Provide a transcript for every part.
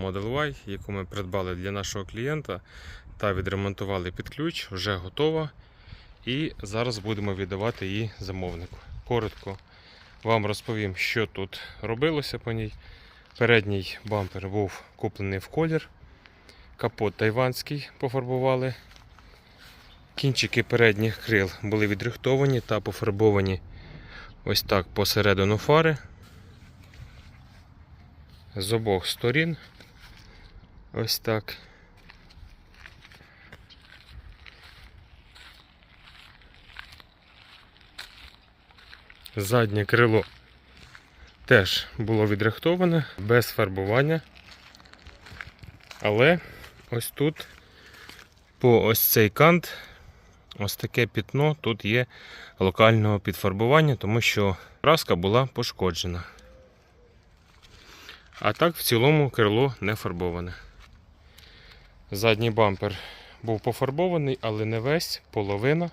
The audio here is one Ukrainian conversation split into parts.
Model Y, яку ми придбали для нашого клієнта та відремонтували під ключ, вже готова. І зараз будемо віддавати її замовнику. Коротко вам розповім, що тут робилося по ній. Передній бампер був куплений в колір. Капот тайванський пофарбували. Кінчики передніх крил були відрихтовані та пофарбовані ось так посередину фари. З обох сторін. Ось так. Заднє крило теж було відрихтоване без фарбування. Але ось тут по ось цей кант, ось таке пітно, тут є локального підфарбування, тому що краска була пошкоджена. А так в цілому крило не фарбоване. Задній бампер був пофарбований, але не весь, половина.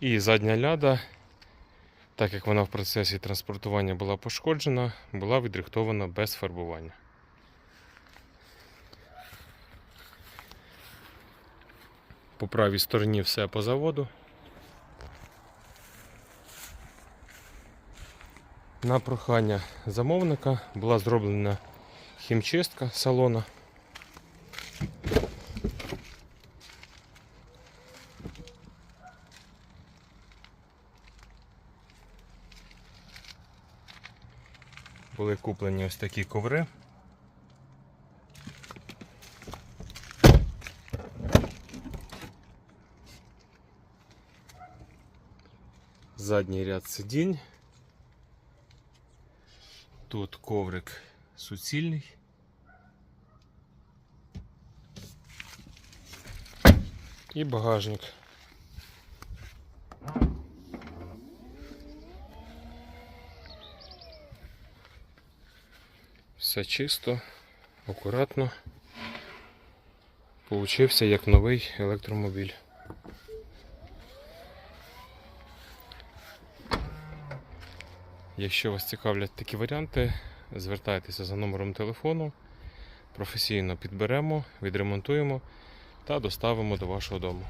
І задня ляда, так як вона в процесі транспортування була пошкоджена, була відрихтована без фарбування. По правій стороні все по заводу. На прохання замовника була зроблена хімчистка салона. Були куплені ось такі коври. Задній ряд сидінь. Тут коврик суцільний. І багажник. Все чисто, акуратно. Получився як новий електромобіль. Якщо вас цікавлять такі варіанти, звертайтеся за номером телефону. Професійно підберемо, відремонтуємо та доставимо до вашого дому.